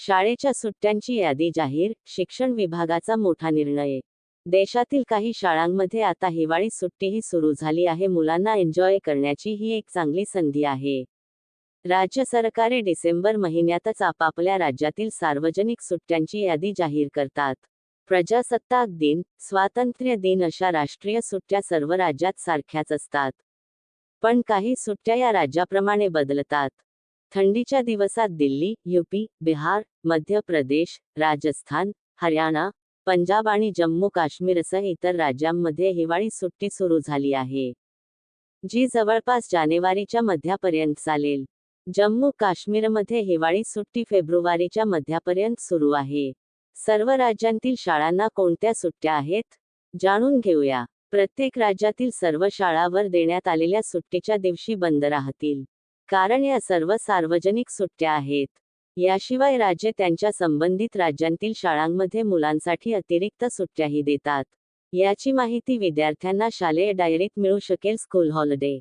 शाळेच्या सुट्ट्यांची यादी जाहीर शिक्षण विभागाचा मोठा निर्णय. देशातील काही शाळांमध्ये आता हिवाळी सुट्टीही सुरू झाली आहे मुलांना एन्जॉय करण्याची ही एक चांगली संधी आहे. राज्य सरकारे डिसेंबर महिन्यातच आपापल्या राज्यातील सार्वजनिक सुट्ट्यांची यादी जाहीर करतात. प्रजासत्ताक दिन स्वातंत्र्य दिन अशा राष्ट्रीय सुट्ट्या सर्व राज्यात सारख्याच असतात. पण काही सुट्ट्या या राज्याप्रमाणे बदलतात. थंडीच्या दिवसात दिल्ली यूपी बिहार मध्य प्रदेश राजस्थान हरियाणा पंजाब आणि जम्मू काश्मीरसह इतर राज्यांमध्ये हिवाळी सुट्टी सुरू झाली आहे. जी जवळपास जानेवारीच्या मध्यापर्यंत चालेल. जम्मू काश्मीरमध्ये हिवाळी सुट्टी फेब्रुवारीच्या मध्यापर्यंत सुरू आहे. सर्व राज्यांतील शाळांना कोणत्या सुट्ट्या आहेत? जाणून घेऊया. प्रत्येक राज्यातील सर्व शाळावर देण्यात आलेल्या सुट्टीच्या दिवशी बंद राहतील. कारण या सर्व सार्वजनिक सुट्ट्या आहेत. याशिवाय राज्ये त्यांच्या संबंधित राज्यांतील शाळांमध्ये मुलांसाठी अतिरिक्त सुट्ट्याही देतात. याची माहिती विद्यार्थ्यांना शालेय डायरीत मिळू शकेल स्कूल हॉलिडे.